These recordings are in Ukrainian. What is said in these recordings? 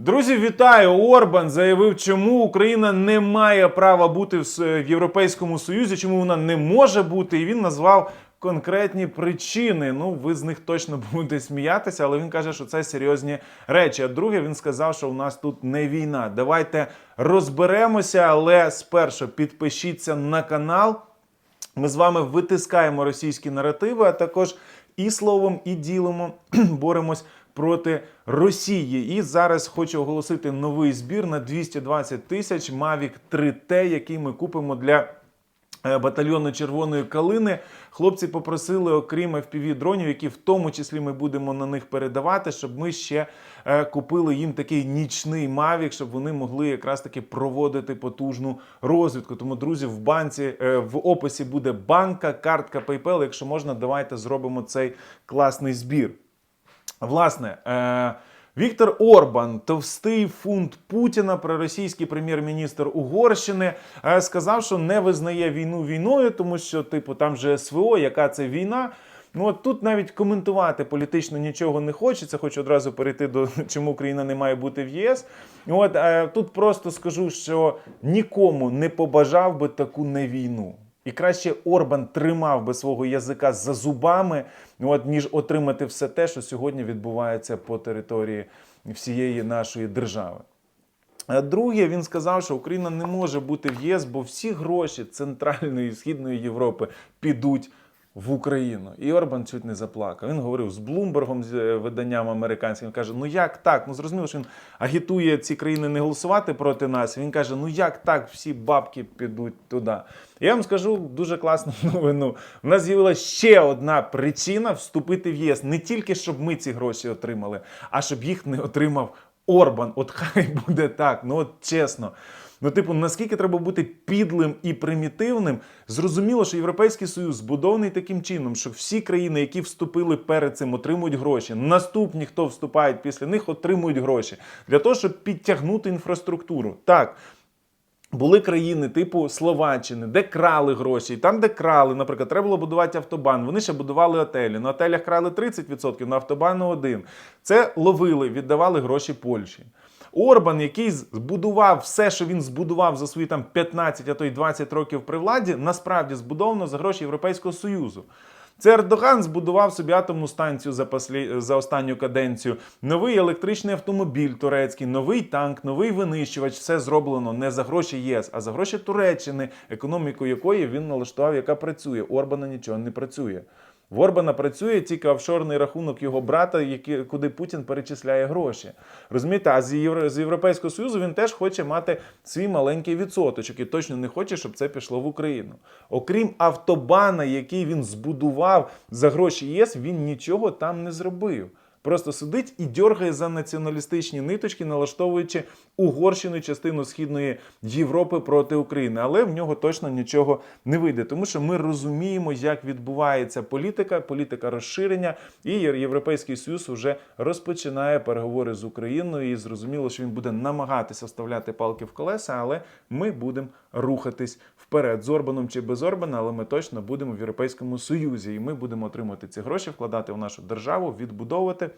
Друзі, вітаю! Орбан заявив, чому Україна не має права бути в Європейському Союзі, чому вона не може бути. І він назвав конкретні причини. Ну, ви з них точно будете сміятися, але він каже, що це серйозні речі. А друге, він сказав, що у нас тут не війна. Давайте розберемося, але спершу підпишіться на канал. Ми з вами витискаємо російські наративи, а також і словом, і ділом боремось проти Росії. І зараз хочу оголосити новий збір на 220 тисяч Mavic 3T, який ми купимо для. е, Батальйону Червоної калини хлопці попросили, окрім fpv дронів, які в тому числі ми будемо на них передавати, щоб ми ще е, купили їм такий нічний мавік, щоб вони могли якраз таки проводити потужну розвідку. Тому, друзі, в банці е, в описі буде банка, картка PayPal. Якщо можна, давайте зробимо цей класний збір. Власне, е, Віктор Орбан, товстий фунт Путіна, проросійський прем'єр-міністр Угорщини, е, сказав, що не визнає війну війною, тому що, типу, там же СВО, яка це війна. Ну от тут навіть коментувати політично нічого не хочеться. Хочу одразу перейти до чому Україна не має бути в єС. От е, тут просто скажу, що нікому не побажав би таку невійну. І краще Орбан тримав би свого язика за зубами, от, ніж отримати все те, що сьогодні відбувається по території всієї нашої держави. Друге, він сказав, що Україна не може бути в ЄС, бо всі гроші Центральної і Східної Європи підуть в Україну. І Орбан чуть не заплакав. Він говорив з Блумбергом, з е, виданням американським. Він каже: ну як так? Ну зрозуміло, що він агітує ці країни не голосувати проти нас. Він каже: ну як так, всі бабки підуть туди. Я вам скажу дуже класну новину. У нас з'явилася ще одна причина вступити в ЄС. Не тільки щоб ми ці гроші отримали, а щоб їх не отримав Орбан. От хай буде так. Ну от чесно. Ну, типу, наскільки треба бути підлим і примітивним, зрозуміло, що Європейський Союз збудований таким чином, що всі країни, які вступили перед цим, отримують гроші. Наступні, хто вступають після них, отримують гроші для того, щоб підтягнути інфраструктуру. Так. Були країни типу Словаччини, де крали гроші. І там, де крали, наприклад, треба було будувати автобан. Вони ще будували отелі. На отелях крали 30%, на автобану один. Це ловили, віддавали гроші Польщі. Орбан, який збудував все, що він збудував за свої там 15, а то й 20 років при владі, насправді збудовано за гроші Європейського Союзу. Це Ердоган збудував собі атомну станцію за, послі... за останню каденцію, новий електричний автомобіль турецький, новий танк, новий винищувач. Все зроблено не за гроші ЄС, а за гроші Туреччини, економіку якої він налаштував, яка працює. Орбана нічого не працює. В Орбана працює тільки офшорний рахунок його брата, який, куди Путін перечисляє гроші. Розумієте, а з, Євро, з Європейського Союзу він теж хоче мати свій маленький відсоточок і точно не хоче, щоб це пішло в Україну. Окрім автобана, який він збудував за гроші ЄС, він нічого там не зробив. Просто сидить і дьоргає за націоналістичні ниточки, налаштовуючи Угорщину частину Східної Європи проти України. Але в нього точно нічого не вийде, тому що ми розуміємо, як відбувається політика, політика розширення, і Європейський Союз вже розпочинає переговори з Україною. І зрозуміло, що він буде намагатися вставляти палки в колеса, але ми будемо рухатись вперед з Орбаном чи без Орбана, але ми точно будемо в Європейському Союзі, і ми будемо отримувати ці гроші, вкладати в нашу державу, відбудовувати.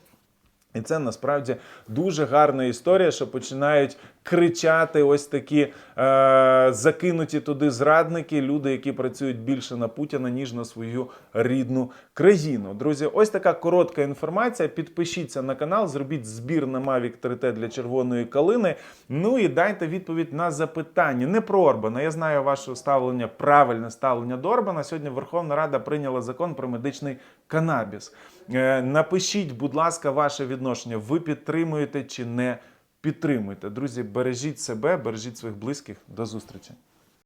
І це насправді дуже гарна історія, що починають кричати ось такі е, закинуті туди зрадники, люди, які працюють більше на Путіна, ніж на свою рідну країну. Друзі, ось така коротка інформація. Підпишіться на канал, зробіть збір на Mavic 3T для червоної калини. Ну і дайте відповідь на запитання. Не про Орбана. Я знаю ваше ставлення, правильне ставлення до Орбана. Сьогодні Верховна Рада прийняла закон про медичний канабіс. Е, Напишіть, будь ласка, ваше відношення. Ви підтримуєте чи не підтримуєте? Друзі, бережіть себе, бережіть своїх близьких. До зустрічі.